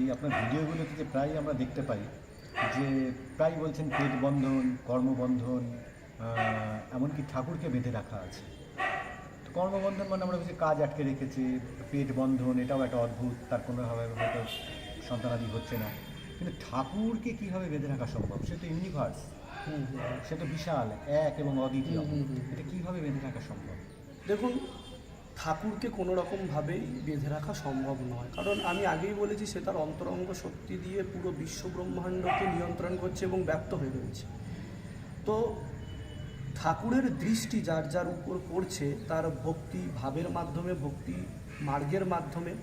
এই আপনার ভিডিওগুলোতে যে প্রায় আমরা দেখতে পাই যে প্রায় বলছেন পেট বন্ধন কর্মবন্ধন এমনকি ঠাকুরকে বেঁধে রাখা আছে। তো কর্মবন্ধন মানে আমরা বুঝি কাজ আটকে রেখেছে পেট বন্ধন এটাও একটা অদ্ভুত তার কোনোভাবে হয়তো সন্তানাদি হচ্ছে না। কিন্তু ঠাকুরকে কীভাবে বেঁধে রাখা সম্ভব? সে তো ইউনিভার্স সে তো বিশাল এক এবং অদ্বিতীয়। এটা কীভাবে বেঁধে রাখা সম্ভব? দেখুন ঠাকুরকে কোনো রকমভাবেই বেঁধে রাখা সম্ভব নয়। কারণ আমি আগেই বলেছি সে তার অন্তরঙ্গ শক্তি দিয়ে পুরো বিশ্ব ব্রহ্মাণ্ডকে নিয়ন্ত্রণ করছে এবং ব্যপ্ত হয়ে রয়েছে। তো ঠাকুরের দৃষ্টি যার যার উপর পড়ছে, তার ভক্তি ভাবের মাধ্যমে, ভক্তি মার্গের মাধ্যমে,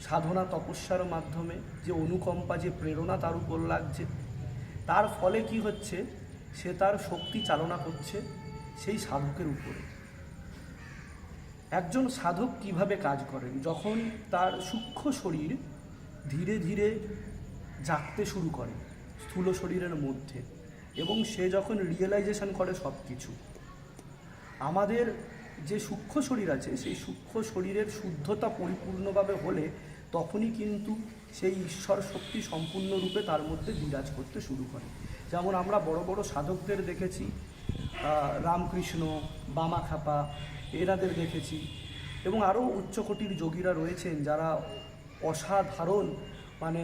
সাধনা তপস্যার মাধ্যমে, যে অনুকম্পা, যে প্রেরণা তার উপর লাগছে, তার ফলে কি হচ্ছে, সে তার শক্তি চালনা করছে সেই সাধকের উপরে। একজন সাধক কীভাবে কাজ করেন? যখন তার সূক্ষ্ম শরীর ধীরে ধীরে জাগতে শুরু করে, স্থূল শরীরের মধ্যে, এবং সে যখন রিয়েলাইজেশন করে সব কিছু আমাদের যে সূক্ষ্ম শরীর আছে, সেই সূক্ষ্ম শরীরের শুদ্ধতা পরিপূর্ণভাবে হলে তখনই কিন্তু সেই ঈশ্বর শক্তি সম্পূর্ণরূপে তার মধ্যে বিরাজ করতে শুরু করে। যেমন আমরা বড় বড় সাধকদের দেখেছি রামকৃষ্ণ বামাখাপা এরাদের দেখেছি। এবং আরও উচ্চকোটির যোগীরা রয়েছেন যারা অসাধারণ মানে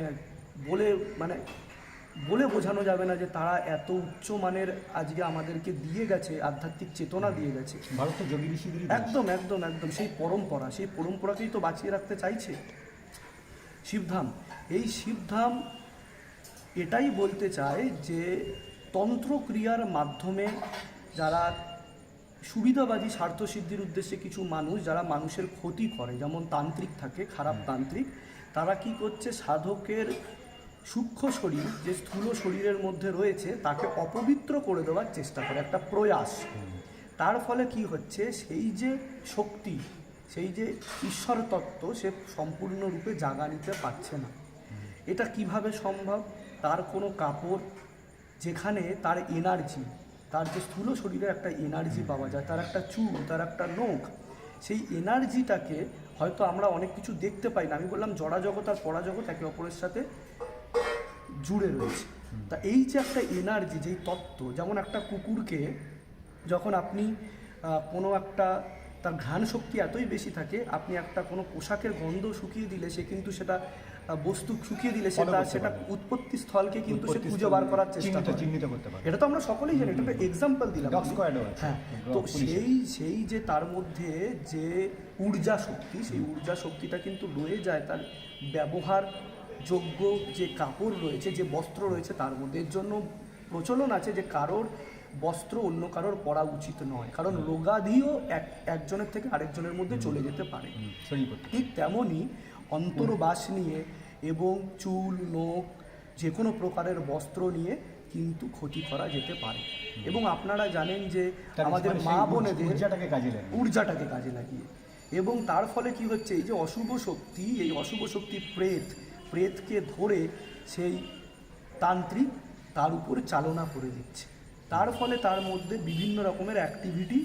বলে মানে বলে বোঝানো যাবে না যে তারা এত উচ্চ মানের আজকে আমাদেরকে দিয়ে গেছে আধ্যাত্মিক চেতনা দিয়ে গেছে। ভারত তো যোগী ঋষিদেরই একদম একদম একদম সেই পরম্পরা সেই পরম্পরাকেই তো বাঁচিয়ে রাখতে চাইছে। শিবধাম এই শিবধাম এটাই বলতে চায় যে তন্ত্রক্রিয়ার মাধ্যমে যারা সুবিধাবাদী স্বার্থসিদ্ধির উদ্দেশ্যে কিছু মানুষ যারা মানুষের ক্ষতি করে যেমন তান্ত্রিক থাকে খারাপ তান্ত্রিক তারা কি করছে? সাধকের সূক্ষ্ম শরীর যে স্থূল শরীরের মধ্যে রয়েছে তাকে অপবিত্র করে দেওয়ার চেষ্টা করে একটা প্রয়াস। তার ফলে কি হচ্ছে? সেই যে শক্তি সেই যে ঈশ্বর তত্ত্ব সে সম্পূর্ণরূপে জাগা নিতে পারছে না। এটা কীভাবে সম্ভব? তার কোনো কাপড় যেখানে তার এনার্জি তার যে স্থূল শরীরে একটা এনার্জি পাওয়া যায়, তার একটা চুল, তার একটা নখ, সেই এনার্জিটাকে হয়তো আমরা অনেক কিছু দেখতে পাই না। আমি বললাম জড়া জগৎ আর পড়া জগৎ একে অপরের সাথে জুড়ে রয়েছে। তা এই যে একটা এনার্জি যেই তত্ত্ব, যেমন একটা কুকুরকে যখন আপনি কোনো একটা, তার ঘ্রাণ শক্তি এতই বেশি থাকে, আপনি একটা কোনো পোশাকের গন্ধ শুকিয়ে দিলে সে কিন্তু সেটা বস্তু শুকিয়ে দিলে সেটা সেটা। উৎপত্তি স্থলকে কিন্তু সে খুঁজে বার করার চেষ্টা করে। চিহ্নিত করতে পারে। এটা তো আমরা সকলেই জানি এটা একটা এক্সাম্পল দিলাম। হ্যাঁ তো সেই সেই যে তার মধ্যে যে ঊর্জা শক্তি সেই ঊর্জা শক্তিটা কিন্তু রয়ে যায় তার ব্যবহার যোগ্য যে কাপড় রয়েছে যে বস্ত্র রয়েছে তার মধ্যে। এর জন্য প্রচলন আছে যে কারোর বস্ত্র অন্য কারোর পরা উচিত নয়। কারণ রোগাধিও এক একজনের থেকে আরেকজনের মধ্যে চলে যেতে পারে। ঠিক তেমনই অন্তর্বাস নিয়ে এবং চুল নখ যে কোনো প্রকারের বস্ত্র নিয়ে কিন্তু ক্ষতি করা যেতে পারে। এবং আপনারা জানেন যে আমাদের মানে মা বোনেদের ঊর্জাটাকে কাজে লাগে ঊর্জাটাকে কাজে লাগিয়ে। এবং তার ফলে কি হচ্ছে এই যে অশুভ শক্তি এই অশুভ শক্তি প্রেত প্রেতকে ধরে সেই তান্ত্রিক তার উপর চালনা করে দিচ্ছে। তার ফলে তার মধ্যে বিভিন্ন রকমের অ্যাক্টিভিটি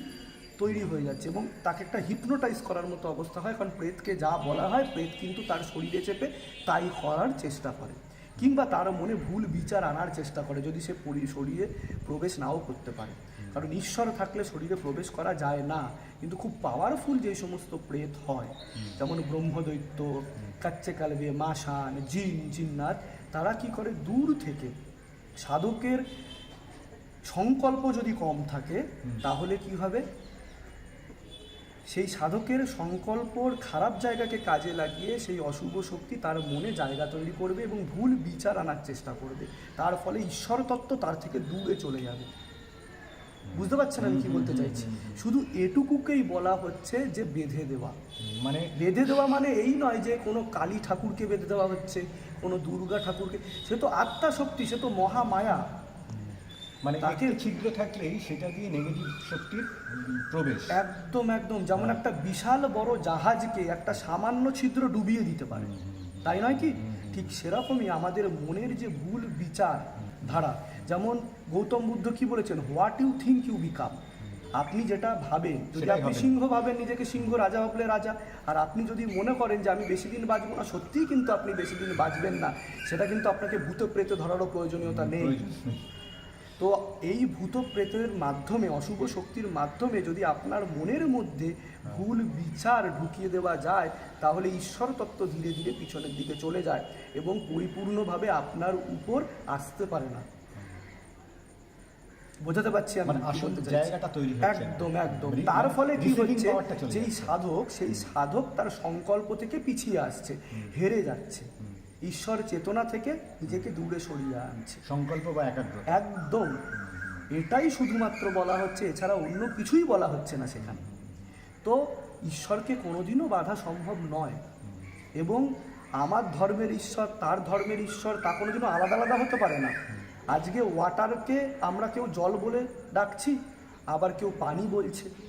তৈরি হয়ে যাচ্ছে এবং তাকে একটা হিপনোটাইজ করার মতো অবস্থা হয়। কারণ প্রেতকে যা বলা হয় প্রেত কিন্তু তার শরীরে চেপে তাই করার চেষ্টা করে কিংবা তার মনে ভুল বিচার আনার চেষ্টা করে যদি সে শরীরে প্রবেশ নাও করতে পারে। কারণ ঈশ্বর থাকলে শরীরে প্রবেশ করা যায় না। কিন্তু খুব পাওয়ারফুল যে সমস্ত প্রেত হয় যেমন ব্রহ্মদৈত্য কাচ্চে কালবে মাসান জিন জিন্নাত তারা কি করে? দূর থেকে সাধকের সংকল্প যদি কম থাকে তাহলে কি হবে? সেই সাধকের সংকল্পর খারাপ জায়গাকে কাজে লাগিয়ে সেই অশুভ শক্তি তার মনে জায়গা তৈরি করবে এবং ভুল বিচার আনার চেষ্টা করবে। তার ফলে ঈশ্বর তত্ত্ব তার থেকে দূরে চলে যাবে। বুঝতে পারছেন আমি কি বলতে চাইছি? শুধু এটুকুকেই বলা হচ্ছে যে বেঁধে দেওয়া। মানে বেঁধে দেওয়া মানে এই নয় যে কোনো কালী ঠাকুরকে বেঁধে দেওয়া হচ্ছে কোনো দুর্গা ঠাকুরকে। সে তো আত্মা শক্তি সে তো মহামায়া। মানে তাকে- তাকে ছিদ্র থাকলেই সেটা দিয়ে নেগেটিভ শক্তির প্রবেশ। একদম একদম। যেমন একটা বিশাল বড় জাহাজকে একটা সামান্য ছিদ্র ডুবিয়ে দিতে পারে। তাই নয় কি? ঠিক সেরকমই আমাদের মনের যে ভুল বিচার ধারা যেমন গৌতম বুদ্ধ কি বলেছেন what you think you become আপনি যেটা ভাবেন যদি আপনি সিংহ ভাবেন নিজেকে সিংহ রাজা ভাবলে রাজা আর আপনি যদি মনে করেন যে আমি বেশি দিন বাঁচবো না সত্যিই কিন্তু আপনি বেশি দিন বাঁচবেন না সেটা কিন্তু আপনাকে ভূত প্রেতে ধরারও প্রয়োজনীয়তা নেই। তো এই ভূত প্রেতের মাধ্যমে অশুভ শক্তির মাধ্যমে যদি আপনার মনের মধ্যে ভুল বিচার ঢুকিয়ে দেওয়া যায় তাহলে ঈশ্বর তত্ত্ব ধীরে ধীরে পিছনের দিকে চলে যায় এবং পরিপূর্ণভাবে আপনার উপর আসতে পারে না। বোঝাতে পারছি আমি মানে আসল জায়গাটা তৈরি একদম একদম। মানে তার ফলে কি হচ্ছে? যেই সাধক সেই সাধক তার সংকল্প থেকে পিছিয়ে আসছে হেরে যাচ্ছে। ঈশ্বর চেতনা থেকে নিজেকে দূরে সরিয়ে আনছে। সংকল্প বা একাগ্র একদম। এটাই শুধুমাত্র বলা হচ্ছে এছাড়া অন্য কিছুই বলা হচ্ছে না সেখানে। তো ঈশ্বরকে কোনোদিনও বাধা সম্ভব নয়। এবং আমার ধর্মের ঈশ্বর তার ধর্মের ঈশ্বর তা কোনোদিনও আলাদা আলাদা হতে পারে না। আজকে ওয়াটারকে আমরা কেউ জল বলে ডাকছি আবার কেউ পানি বলছে।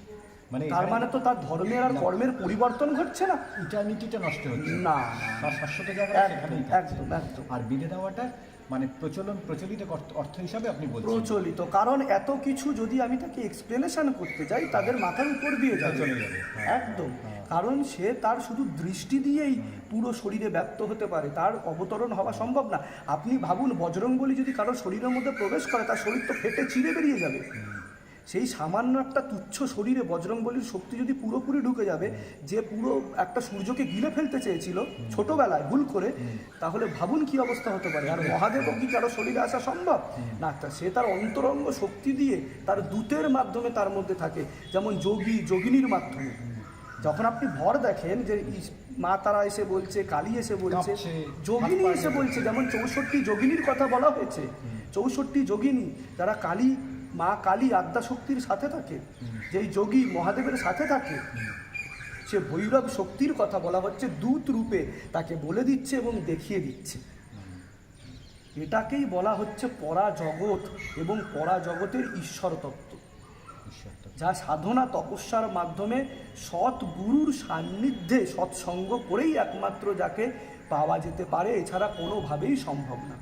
মানে তার মানে তো তার ধর্মের আর কর্মের পরিবর্তন ঘটছে না? ইটার্নিটিটা নষ্ট হচ্ছে। না। তার শাশ্বত জায়গাটা সেখানেই একদম, একদম। আর বিদে দেওয়াটা মানে প্রচলন প্রচলিত অর্থ- হিসাবে আপনি বলছেন। প্রচলিত কারণ এত কিছু যদি আমি তাকে এক্সপ্লেনেশন করতে যাই তাদের মাথার উপর দিয়ে যাবে। চলে যাবে, হ্যাঁ। একদম। কারণ সে তার শুধু দৃষ্টি দিয়েই পুরো শরীরে ব্যক্ত হতে পারে তার অবতরণ হওয়া সম্ভব না। আপনি ভাবুন বজরংবলী যদি কারোর শরীরের মধ্যে প্রবেশ করে তার শরীর তো ফেটে চিরে বেরিয়ে যাবে। সেই সামান্য একটা তুচ্ছ শরীরে বজরংবলীর শক্তি যদি পুরোপুরি ঢুকে যাবে যে পুরো একটা সূর্যকে গিলে ফেলতে চেয়েছিল ছোটবেলায় ভুল করে তাহলে ভাবুন কি অবস্থা হতে পারে। আর মহাদেবও কি কারও শরীরে আসা সম্ভব? না তা সে তার অন্তরঙ্গ শক্তি দিয়ে তার দূতের মাধ্যমে তার মধ্যে থাকে যেমন যোগী যোগিনীর মাধ্যমে। যখন আপনি ভর দেখেন যে মা তারা এসে বলছে কালী এসে বলছে যোগিনী এসে বলছে যেমন চৌষট্টি যোগিনীর কথা বলা হয়েছে চৌষট্টি যোগিনী যারা কালী মা কালী আদ্যা শক্তির সাথে থাকে যেই যোগী মহাদেবের সাথে থাকে সে ভৈরব শক্তির কথা বলা হচ্ছে দূত রূপে তাকে বলে দিচ্ছে এবং দেখিয়ে দিচ্ছে। এটাকেই বলা হচ্ছে পরা জগৎ এবং পরা জগতের ঈশ্বর তত্ত্ব যা সাধনা তপস্যার মাধ্যমে সৎ গুরুর সান্নিধ্যে সৎসঙ্গ করেই একমাত্র যাকে পাওয়া যেতে পারে এছাড়া কোনোভাবেই সম্ভব না।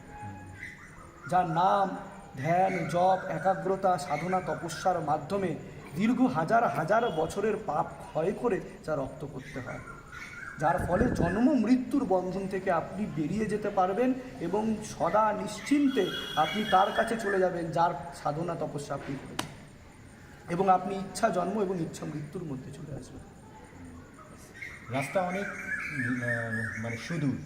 যার নাম ধ্যান জপ একাগ্রতা সাধনা তপস্যার মাধ্যমে দীর্ঘ হাজার হাজার বছরের পাপ ক্ষয় করে যা রক্ত করতে হয়। যার ফলে জন্ম মৃত্যুর বন্ধন থেকে আপনি বেরিয়ে যেতে পারবেন এবং সদা নিশ্চিন্তে আপনি তার কাছে চলে যাবেন যার সাধনা তপস্যা আপনি করেছেন। এবং আপনি ইচ্ছা জন্ম এবং ইচ্ছা মৃত্যুর মধ্যে চলে আসবেন। রাস্তা অনেক মানে সুদূর।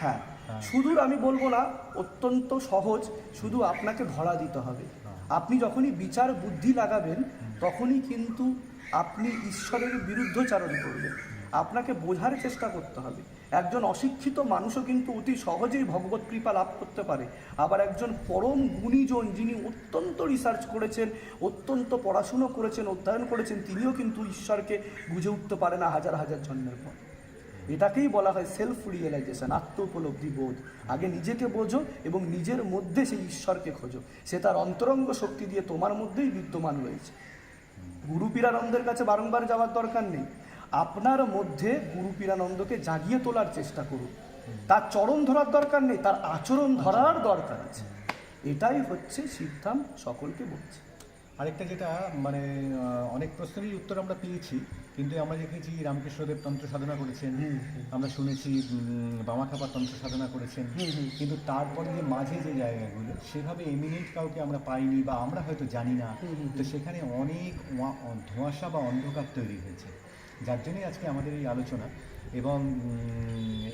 হ্যাঁ হ্যাঁ। সুদূর আমি বলব না অত্যন্ত সহজ শুধু আপনাকে ধরা দিতে হবে। আপনি যখনই বিচার বুদ্ধি লাগাবেন তখনই কিন্তু আপনি ঈশ্বরের বিরুদ্ধচারণ করবেন। আপনাকে বোঝার চেষ্টা করতে হবে। একজন অশিক্ষিত মানুষও কিন্তু অতি সহজেই ভগবত কৃপা লাভ করতে পারে। আবার একজন পরম গুণীজন যিনি অত্যন্ত রিসার্চ করেছেন অত্যন্ত পড়াশুনো করেছেন অধ্যয়ন করেছেন তিনিও কিন্তু ঈশ্বরকে বুঝে উঠতে পারে না হাজার হাজার জন্মের পর। এটাকেই বলা হয় সেলফ রিয়েলাইজেশন আত্ম উপলব্ধি বোধ। আগে নিজেকে বোঝো এবং নিজের মধ্যে সেই ঈশ্বরকে খোঁজো। সে তার অন্তরঙ্গ শক্তি দিয়ে তোমার মধ্যেই বিদ্যমান রয়েছে। গুরু পীরানন্দের কাছে বারংবার যাওয়ার দরকার নেই। আপনার মধ্যে গুরু পীরানন্দকে জাগিয়ে তোলার চেষ্টা করুন। তার চরণ ধরার দরকার নেই, তার আচরণ ধরার দরকার আছে। এটাই হচ্ছে সিদ্ধাম সকলকে বলছে। আরেকটা যেটা মানে অনেক প্রশ্নেরই উত্তর আমরা পেয়েছি। কিন্তু আমরা দেখেছি রামকৃষ্ণদেব তন্ত্র সাধনা করেছেন। হুম, আমরা শুনেছি বামাখাপা তন্ত্র সাধনা করেছেন। কিন্তু তারপরে যে মাঝে যে জায়গাগুলো সেভাবে এমিনেন্ট কাউকে আমরা পাইনি বা আমরা হয়তো জানি না। তো সেখানে অনেক ধোঁয়াশা বা অন্ধকার তৈরি হয়েছে। যার জন্যই আজকে আমাদের এই আলোচনা এবং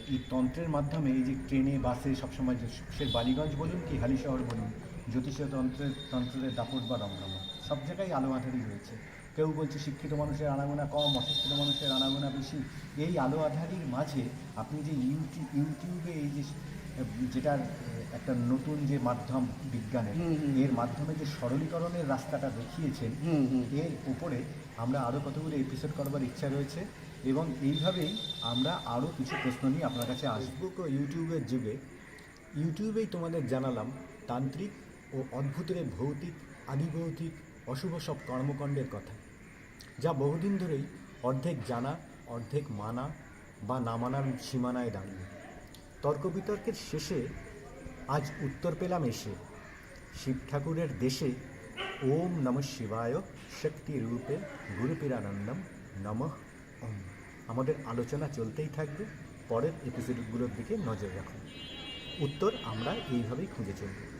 এই তন্ত্রের মাধ্যমে এই যে ট্রেনে বাসে সবসময় যে সে বালিগঞ্জ বলুন কি হালিশহর বলুন জ্যোতিষীয় তন্ত্রের তন্ত্রের দাপট বা রমরমা। সব জায়গায় আলো আধারই রয়েছে কেউ বলছে শিক্ষিত মানুষের আনাগোনা কম অশিক্ষিত মানুষের আনাগোনা বেশি এই আলো আধারির মাঝে আপনি যে ইউটিউব ইউটিউবে এই যে যেটার একটা নতুন যে মাধ্যম বিজ্ঞানের। এর মাধ্যমে যে সরলীকরণের রাস্তাটা দেখিয়েছেন। এর উপরে আমরা আরও কতগুলো এপিসোড করবার ইচ্ছা রয়েছে এবং এইভাবেই আমরা আরও কিছু প্রশ্ন নিয়ে আপনার কাছে আসব ফেসবুক ও ইউটিউবের যুগে ইউটিউবেই তোমাদের জানালাম তান্ত্রিক ও অদ্ভুতের ভৌতিক আদিভৌতিক অশুভ সব কর্মকাণ্ডের কথা, যা বহুদিন ধরেই অর্ধেক জানা, অর্ধেক মানা বা না মানার সীমানায় দাঁড়িয়ে। তর্ক বিতর্কের শেষে আজ উত্তর পেলাম এসে। শিব ঠাকুরের দেশে ওম নম শিবায় শক্তি রূপে গুরুপিরানন্দম নমঃ ওম। আমাদের আলোচনা চলতেই থাকবে, পরের এপিসোডগুলোর দিকে নজর রাখুন। উত্তর আমরা এইভাবেই খুঁজে চলব।